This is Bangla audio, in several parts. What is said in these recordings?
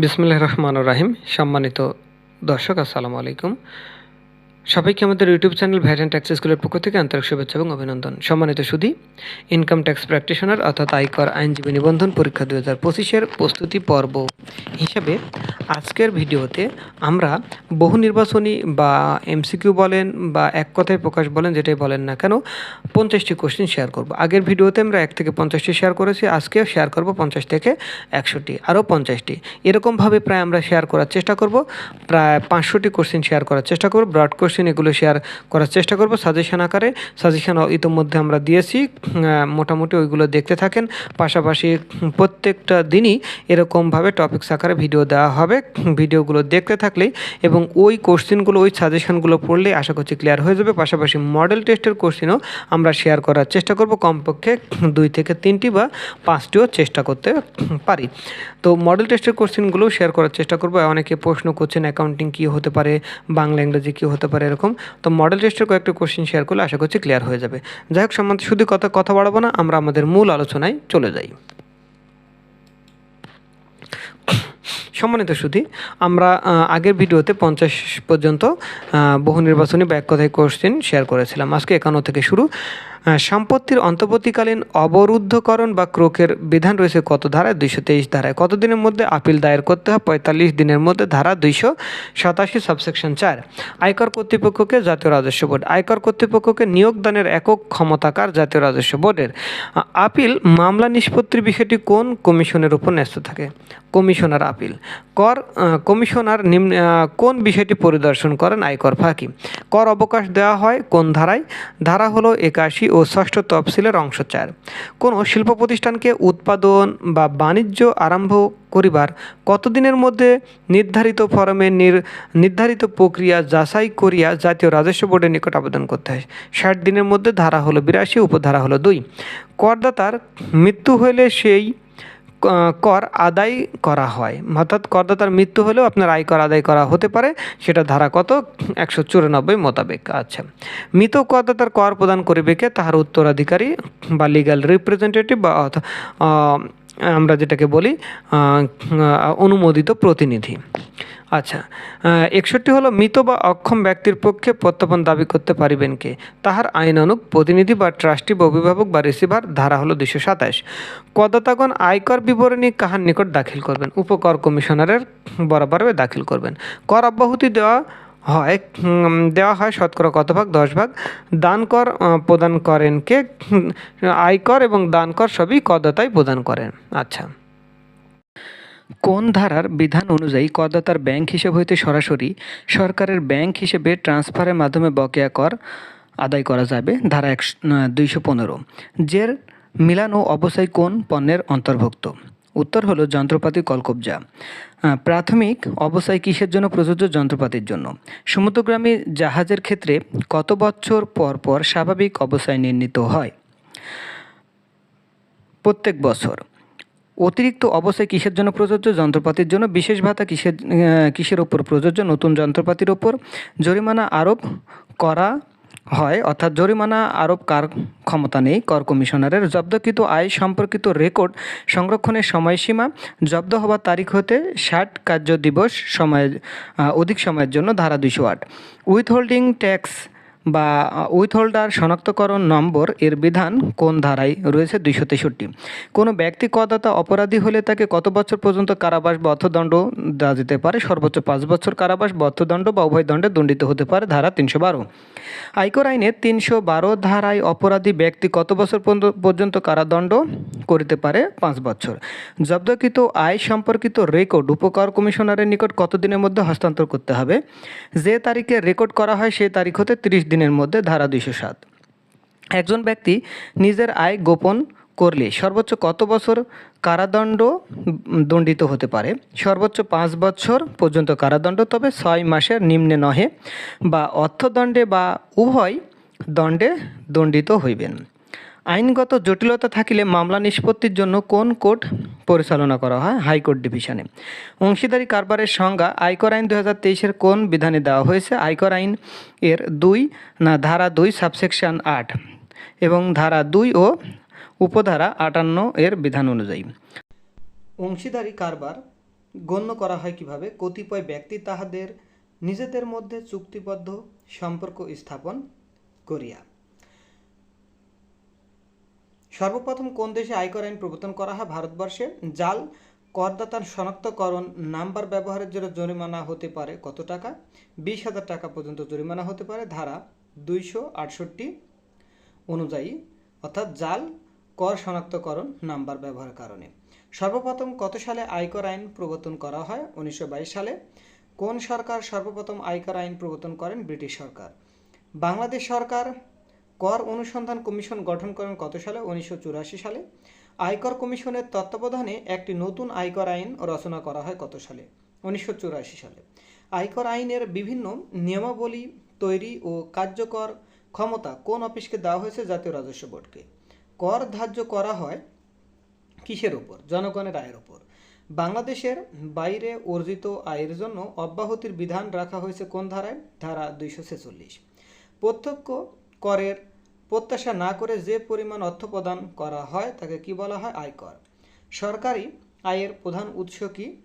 বিসমুল্লাহ রহমান রাহিম। সম্মানিত দর্শক আসসালামু আলাইকুম। সবাইকে আমাদের ইউটিউব চ্যানেল ভ্যারেন্ট ট্যাক্স স্কুলের পক্ষ থেকে আন্তরিক শুভেচ্ছা এবং অভিনন্দন। সম্মানিত সুদী, ইনকাম ট্যাক্স প্র্যাকটিশনার অর্থাৎ আয়কর আইনজীবী নিবন্ধন পরীক্ষা দু হাজার পঁচিশের প্রস্তুতি পর্ব হিসাবে আজকের ভিডিওতে আমরা বহু নির্বাচনী বা এমসিকিউ বলেন বা এক কথায় প্রকাশ বলেন, যেটাই বলেন না কেন, পঞ্চাশটি কোশ্চেন শেয়ার করব। আগের ভিডিওতে আমরা এক থেকে পঞ্চাশটি শেয়ার করেছি, আজকেও শেয়ার করব পঞ্চাশ থেকে একশোটি, আরও পঞ্চাশটি। এরকমভাবে প্রায় আমরা শেয়ার করার চেষ্টা করব, প্রায় পাঁচশোটি কোশ্চেন শেয়ার করার চেষ্টা করব ব্রড কোশ্চেন এগুলো শেয়ার করার চেষ্টা করব সাজেশন আকারে। সাজেশন ইতিমধ্যে আমরা দিয়েছি। মোটামুটি ওইগুলো দেখতে থাকেন। পাশাপাশি প্রত্যেকটা দিনই এরকমভাবে টপিকস আকারে ভিডিও দেওয়া হবে। ভিডিওগুলো দেখতে থাকলেই এবং ওই কোশ্চেনগুলো, ওই সাজেশনগুলো পড়লে আশা করছি ক্লিয়ার হয়ে যাবে। পাশাপাশি মডেল টেস্টের কোশ্চেনও আমরা শেয়ার করার চেষ্টা করব। কমপক্ষে দুই থেকে তিনটি বা পাঁচটিও চেষ্টা করতে পারি। তো মডেল টেস্টের কোশ্চেনগুলো শেয়ার করার চেষ্টা করব। অনেকে প্রশ্ন করছেন অ্যাকাউন্টিং কী হতে পারে? বাংলা ইংরেজি কী হতে পারে? এরকম। তো মডেল টেস্টের কয়েকটি কোশ্চেন শেয়ার করলে আশা করছি ক্লিয়ার হয়ে যাবে। যাই হোক, সম্বন্ধে শুধু কথা কথা বাড়াবো না, আমরা আমাদের মূল আলোচনায় চলে যাই। সম্মানিত সুধী, আমরা আগের ভিডিওতে পঞ্চাশ পর্যন্ত বহু নির্বাচনী বা এক কথায় কোশ্চেন শেয়ার করেছিলাম। আজকে একান্ন থেকে শুরু। সম্পত্তির অন্তর্বর্তীকালীন অবরুদ্ধকরণ বা ক্রোকের বিধান রয়েছে কত ধারায়? দুইশো তেইশ ধারায়। কত দিনের মধ্যে আপিল দায়ের করতে হয়? পঁয়তাল্লিশ দিনের মধ্যে ধারা দুইশো সাতাশি সাবসেকশন চার। আয়কর কর্তৃপক্ষকে জাতীয় রাজস্ব বোর্ড। আয়কর কর্তৃপক্ষকে নিয়োগদানের একক ক্ষমতাকার জাতীয় রাজস্ব বোর্ডের। আপিল মামলা নিষ্পত্তির বিষয়টি কোন কমিশনের উপর ন্যস্ত থাকে? Commissioner appeal. কর কমিশনার নিম্ন কোন বিষয়টি পরিদর্শন করেন? আয়কর ফাঁকি। কর অবকাশ দেওয়া হয় কোন ধারায়? ধারা হলো একাশি ও ষষ্ঠ তফসিলের অংশ চার। কোনো শিল্প প্রতিষ্ঠানকে উৎপাদন বা বাণিজ্য আরম্ভ করিবার কতদিনের মধ্যে নির্ধারিত ফরমে নির, নির্ধারিত প্রক্রিয়া যাচাই করিয়া জাতীয় রাজস্ব বোর্ডের নিকট আবেদন করতে হয়। ষাট দিনের মধ্যে ধারা হলো বিরাশি, উপধারা হলো দুই। করদাতার মৃত্যু হইলে সেই কর আদায় করা হয়। অর্থাৎ করদাতার মৃত্যু হলেও আপনার আয় কর আদায় করা হতে পারে। সেটা ধারা কত? একশো চুরানব্বই মোতাবেক। আচ্ছা। মৃত করদাতার কর প্রদান করিবে কে? তাহার উত্তরাধিকারী বা লিগাল রিপ্রেজেন্টেটিভ বা আমরা যেটাকে বলি অনুমোদিত প্রতিনিধি। আচ্ছা একষট্টি হলো মৃত বা অক্ষম ব্যক্তির পক্ষে প্রত্যর্পণ দাবি করতে পারিবেন কে? তাহার আইনানুগ, প্রতিনিধি বা ট্রাস্টি বা অভিভাবক বা রিসিভার ধারা হলো দুশো সাতাশ করদাতাগণ আয়কর বিবরণী কাহার নিকট দাখিল করবেন? উপকর কমিশনারের বরাবরে দাখিল করবেন। কর অব্যাহতি দেওয়া হয় দেওয়া হয় শতকরা কত ভাগ? দশ ভাগ। দান কর প্রদান করেন কে? আয়কর এবং দান কর সবই করদাতাই প্রদান করেন। আচ্ছা। কোন ধারার বিধান অনুযায়ী করদাতার ব্যাংক হিসেব হইতে সরাসরি সরকারের ব্যাংক হিসেবে ট্রান্সফারের মাধ্যমে বকেয়া কর আদায় করা যাবে? ধারা একশো দুইশো পনেরো। জের মিলানো অবস্থায় কোন পণ্যের অন্তর্ভুক্ত? উত্তর হলো যন্ত্রপাতি কলকবজা। প্রাথমিক অবসায় কিসের জন্য প্রযোজ্য? যন্ত্রপাতির জন্য। সমুদ্রগ্রামী জাহাজের ক্ষেত্রে কত বছর পর পর স্বাভাবিক অবসায় নির্ণীত হয়? প্রত্যেক বছর। অতিরিক্ত অবস্থায় কিসের জন্য প্রযোজ্য? যন্ত্রপাতির জন্য। বিশেষ ভাতা কিসের কিসের ওপর প্রযোজ্য? নতুন যন্ত্রপাতির ওপর জরিমানা আরোপ করা হয় অর্থাৎ জরিমানা আরোপ কার ক্ষমতা নেই? কর কমিশনারের। জব্দকৃত আয় সম্পর্কিত রেকর্ড সংরক্ষণের সময়সীমা জব্দ হওয়ার তারিখ হতে ষাট কার্য দিবস সময় আহ, অধিক সময়ের জন্য ধারা দুইশো আট। উইথহোল্ডিং ট্যাক্স বা উইথহোল্ডার শনাক্তকরণ নম্বর এর বিধান কোন ধারায় রয়েছে দুইশো তেষট্টি? কোনো ব্যক্তি করদাতা অপরাধী হলে তাকে কত বছর পর্যন্ত কারাবাস বা অর্থদণ্ড দেওয়া যেতে পারে? সর্বোচ্চ পাঁচ বছর কারাবাস বা অর্থদণ্ড বা উভয় দণ্ডে দণ্ডিত হতে পারে ধারা তিনশো বারো। আয়কর আইনে তিনশো বারো ধারায় অপরাধী ব্যক্তি কত বছর পর্যন্ত- কারাদণ্ড করিতে পারে? পাঁচ বছর। জব্দকৃত আয় সম্পর্কিত রেকর্ড উপকর কমিশনারের নিকট কত দিনের মধ্যে হস্তান্তর করতে হবে? যে তারিখে রেকর্ড করা হয় সেই তারিখ হতে তিরিশ দিনের মধ্যে ধারা দুইশো সাত। একজন ব্যক্তি নিজের আয় গোপন করলে সর্বোচ্চ কত বছর কারাদণ্ড দণ্ডিত হতে পারে? সর্বোচ্চ পাঁচ বছর পর্যন্ত কারাদণ্ড, তবে ছয় মাসের নিম্নে নহে বা অর্থদণ্ডে বা উভয় দণ্ডে দণ্ডিত হইবেন। আইনগত জটিলতা থাকিলে মামলা নিষ্পত্তির জন্য কোন কোর্ট পরিচালনা করা হয়? হাইকোর্ট ডিভিশনে। অংশীদারি কারবারের সংজ্ঞা, আয়কর আইন দু হাজার তেইশের কোন বিধানে দেওয়া হয়েছে? আয়কর আইন এর দুই না ধারা দুই, সাবসেকশন আট এবং ধারা দুই ও উপধারা আটান্ন এর বিধান অনুযায়ী। অংশীদারি কারবার গণ্য করা হয় কীভাবে? কতিপয় ব্যক্তি তাহাদের নিজেদের মধ্যে চুক্তিবদ্ধ সম্পর্ক স্থাপন করিয়া। সর্বপ্রথম কোন দেশে আয়কর আইন প্রবর্তন করা হয়? ভারতবর্ষে। জাল, করদাতার শনাক্তকরণ, নাম্বার ব্যবহারের জন্য জরিমানা হতে পারে কত টাকা? বিশ হাজার টাকা পর্যন্ত জরিমানা হতে পারে। ধারা দুইশো আটষট্টি অনুযায়ী, অর্থাৎ জাল, কর শনাক্তকরণ, নাম্বার ব্যবহারের কারণে। সর্বপ্রথম কত সালে আয়কর আইন প্রবর্তন করা হয়? উনিশশো বাইশ সালে। কোন সরকার সর্বপ্রথম আয়কর আইন প্রবর্তন করেন? ব্রিটিশ সরকার। বাংলাদেশ সরকার কর অনুসন্ধান কমিশন গঠন করেন কত সালে? উনিশশো চুরাশি সালে। আয়কর কমিশনের তত্ত্বাবধানে একটি নতুন আয়কর আইন রচনা করা হয় কত সালে? উনিশশো চুরাশি সালে। আয়কর আইনের বিভিন্ন নিয়মাবলী তৈরি ও কার্যকর ক্ষমতা কোন অফিসকে দেওয়া হয়েছে? জাতীয় রাজস্ব বোর্ডকে। কর ধার্য করা হয় কিসের ওপর জনগণের আয়ের ওপর বাংলাদেশের বাইরে অর্জিত আয়ের জন্য অব্যাহতির বিধান রাখা হয়েছে কোন ধারায়? ধারা দুইশো ছেচল্লিশ। প্রত্যক্ষ করের প্রত্যাশা না করে যে পরিমাণ অর্থ প্রদান করা হয় তাকে কি বলা হয়? আয়কর সরকারি আয়ের প্রধান উৎস কি?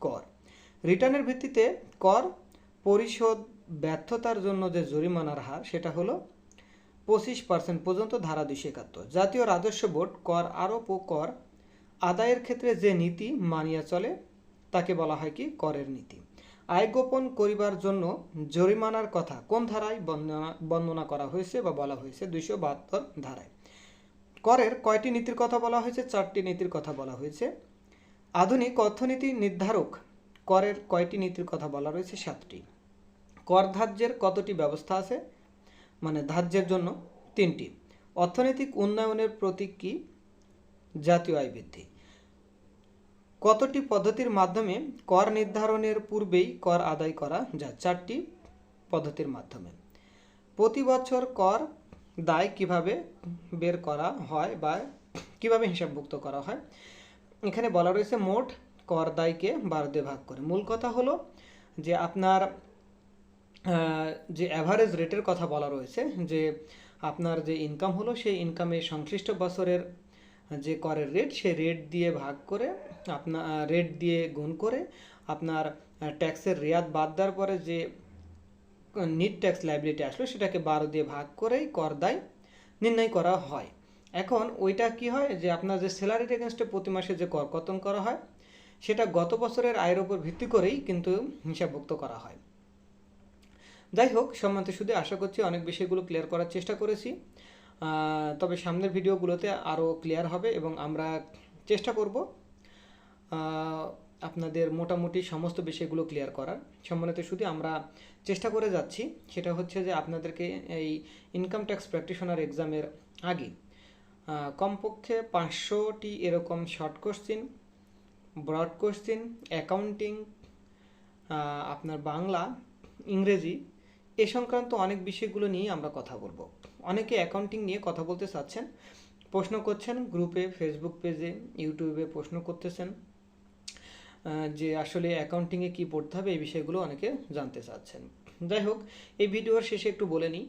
কর। রিটার্নের ভিত্তিতে কর পরিশোধ ব্যর্থতার জন্য যে জরিমানার হার, সেটা হলো পঁচিশ পার্সেন্ট পর্যন্ত ধারা দুইশো একাত্তর। জাতীয় রাজস্ব বোর্ড কর আরোপ ও কর আদায়ের ক্ষেত্রে যে নীতি মানিয়া চলে, তাকে বলা হয় কি? করের নীতি। আয় গোপন করিবার জন্য জরিমানার কথা কোন ধারায় বর্ণনা বর্ণনা করা হয়েছে বা বলা হয়েছে? দুইশো বাহাত্তর ধারায়। করের কয়টি নীতির কথা বলা হয়েছে? চারটি নীতির কথা বলা হয়েছে। আধুনিক অর্থনীতি নির্ধারক করের কয়টি নীতির কথা বলা রয়েছে? সাতটি। কর ধার্যের কতটি ব্যবস্থা আছে? মানে ধার্যের জন্য তিনটি। অর্থনৈতিক উন্নয়নের প্রতীক কি? জাতীয় আয় বৃদ্ধি। কতটি পদ্ধতির মাধ্যমে কর নির্ধারণের পূর্বেই কর আদায় করা যায়? চারটি পদ্ধতির মাধ্যমে। প্রতি বছর কর দায় কীভাবে বের করা হয় বা কীভাবে হিসাবভুক্ত করা হয়? এখানে বলা রয়েছে মোট কর দায়কে বারো দিয়ে ভাগ করে। মূল কথা হলো যে আপনার যে অ্যাভারেজ রেটের কথা বলা রয়েছে যে আপনার যে ইনকাম হলো সেই ইনকামে সংশ্লিষ্ট বছরের যে করের রেট সে রেট দিয়ে ভাগ করে আপনার রেট দিয়ে গুণ করে আপনার ট্যাক্সের রেয়াত বাদ দেওয়ার পরে যে নিট ট্যাক্স লাইবিলিটি আসলো, সেটাকে বারো দিয়ে ভাগ করেই কর দায় নির্ণয় করা হয়। এখন ওইটা কি হয় যে, আপনার যে স্যালারির এগেনস্টে প্রতি মাসে যে কর কর্তন করা হয়, সেটা গত বছরের আয়ের উপর ভিত্তি করেই কিন্তু হিসাবভুক্ত করা হয়। যাই হোক, সম্মানিত শুধু আশা করছি অনেক বিষয়গুলো ক্লিয়ার করার চেষ্টা করেছি। তবে সামনের ভিডিওগুলোতে আরও ক্লিয়ার হবে এবং আমরা চেষ্টা করব আপনাদের মোটামুটি সমস্ত বিষয়গুলো ক্লিয়ার করার। সম্মানিত শুধু আমরা চেষ্টা করে যাচ্ছি। সেটা হচ্ছে যে আপনাদেরকে এই ইনকাম ট্যাক্স প্র্যাকটিশনার এক্সামের আগে কমপক্ষে পাঁচশোটি এরকম short question broad question accounting আপনার বাংলা, ইংরেজি, এ সংক্রান্ত অনেক বিষয়গুলো নিয়ে আমরা কথা বলব। অনেকে অ্যাকাউন্টিং নিয়ে কথা বলতে চাচ্ছেন, প্রশ্ন করছেন গ্রুপে ফেসবুক পেজে ইউটিউবে প্রশ্ন করতেছেন যে আসলে অ্যাকাউন্টিংয়ে কী পড়তে হবে এই বিষয়গুলো অনেকে জানতে চাচ্ছেন। যাই হোক, এই ভিডিওর শেষে একটু বলে নিই,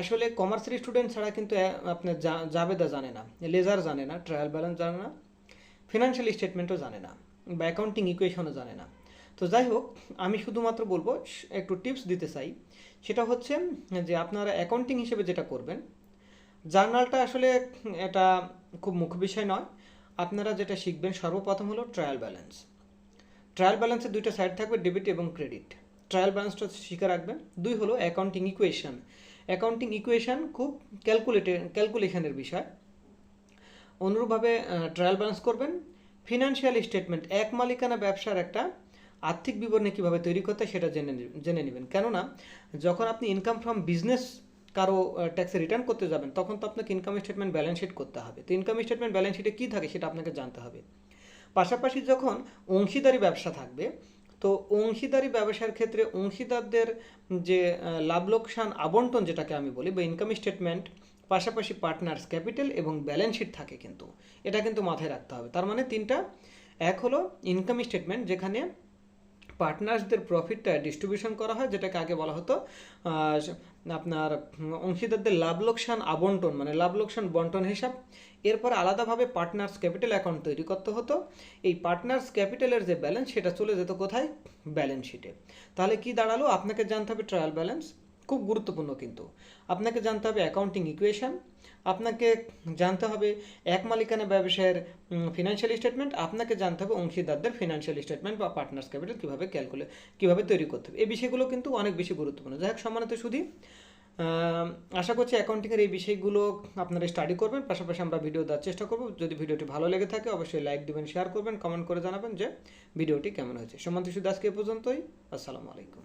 আসলে কমার্সের স্টুডেন্ট ছাড়া কিন্তু আপনার জাবেদা জানে না, লেজার জানে না ট্রায়াল ব্যালেন্স জানে না ফিনান্সিয়াল স্টেটমেন্টও জানে না, বা অ্যাকাউন্টিং ইকুয়েশনও জানে না। তো যাই হোক, আমি শুধুমাত্র বলব একটু টিপস দিতে চাই। সেটা হচ্ছে যে আপনারা অ্যাকাউন্টিং হিসেবে যেটা করবেন, জার্নালটা আসলে এটা খুব মুখ্য বিষয় নয়। আপনারা যেটা শিখবেন সর্বপ্রথম হলো ট্রায়াল ব্যালেন্স। ট্রায়াল ব্যালেন্সের দুইটা সাইড থাকবে, ডেবিট এবং ক্রেডিট। ট্রায়াল ব্যালেন্সটা শিখে রাখবেন। দুই হলো অ্যাকাউন্টিং ইকুয়েশন। অ্যাকাউন্টিং ইকুয়েশন খুব ক্যালকুলেটে, ক্যালকুলেশনের বিষয়। অনুরূপভাবে ট্রায়াল ব্যালেন্স করবেন। ফিনান্সিয়াল স্টেটমেন্ট, এক মালিকানা ব্যবসার একটা আর্থিক বিবরণী কীভাবে তৈরি করতে সেটা জেনে জেনে নেবেন। কেননা, যখন আপনি ইনকাম ফ্রম বিজনেস কারও ট্যাক্সে রিটার্ন করতে যাবেন, তখন তো আপনাকে ইনকাম স্টেটমেন্ট ব্যালেন্স শিট করতে হবে। তো ইনকাম স্টেটমেন্ট ব্যালেন্স শিটে কী থাকে সেটা আপনাকে জানতে হবে। পাশাপাশি যখন অংশীদারি ব্যবসা থাকবে, তো অংশীদারি ব্যবসার ক্ষেত্রে অংশীদারদের যে লাভ লোকসান আবন্টন যেটাকে আমি বলি বা ইনকাম স্টেটমেন্ট পাশাপাশি পার্টনার্স ক্যাপিটাল এবং ব্যালেন্স শিট থাকে কিন্তু। এটা কিন্তু মাথায় রাখতে হবে। তার মানে তিনটা, এক হলো ইনকাম স্টেটমেন্ট যেখানে পার্টনার্সদের প্রফিটটা ডিস্ট্রিবিউশন করা হয়, যেটাকে আগে বলা হতো আপনার অংশীদারদের লাভ লোকসান আবন্টন মানে লাভ লোকসান বন্টন হিসাব। এরপর আলাদাভাবে পার্টনার্স ক্যাপিটাল অ্যাকাউন্ট তৈরি করতে হতো। এই পার্টনার্স ক্যাপিটালের যে ব্যালেন্স সেটা চলে যেত কোথায়? ব্যালেন্স শিটে তাহলে কি দাঁড়াল? আপনাকে জানতে হবে ট্রায়াল ব্যালেন্স খুব গুরুত্বপূর্ণ কিন্তু। আপনাকে জানতে হবে অ্যাকাউন্টিং ইকুয়েশন আপনাকে জানতে হবে এক মালিকানা ব্যবসায়ের ফিনান্সিয়াল স্টেটমেন্ট আপনাকে জানতে হবে অংশীদারদের ফিনান্সিয়াল স্টেটমেন্ট বা পার্টনার্স ক্যাপিটাল কীভাবে ক্যালকুলেট কীভাবে তৈরি করতে হবে। এই বিষয়গুলো কিন্তু অনেক বেশি গুরুত্বপূর্ণ। যাই হোক, সম্মানিত শুধু আশা করছি অ্যাকাউন্টিংয়ের এই বিষয়গুলো আপনারা স্টাডি করবেন। পাশাপাশি আমরা ভিডিও দেওয়ার চেষ্টা করব। যদি ভিডিওটি ভালো লেগে থাকে, অবশ্যই লাইক দিবেন শেয়ার করবেন কমেন্ট করে জানাবেন যে ভিডিওটি কেমন হয়েছে। সম্মানিত শুধু আজকে এ পর্যন্তই। আসসালামু আলাইকুম।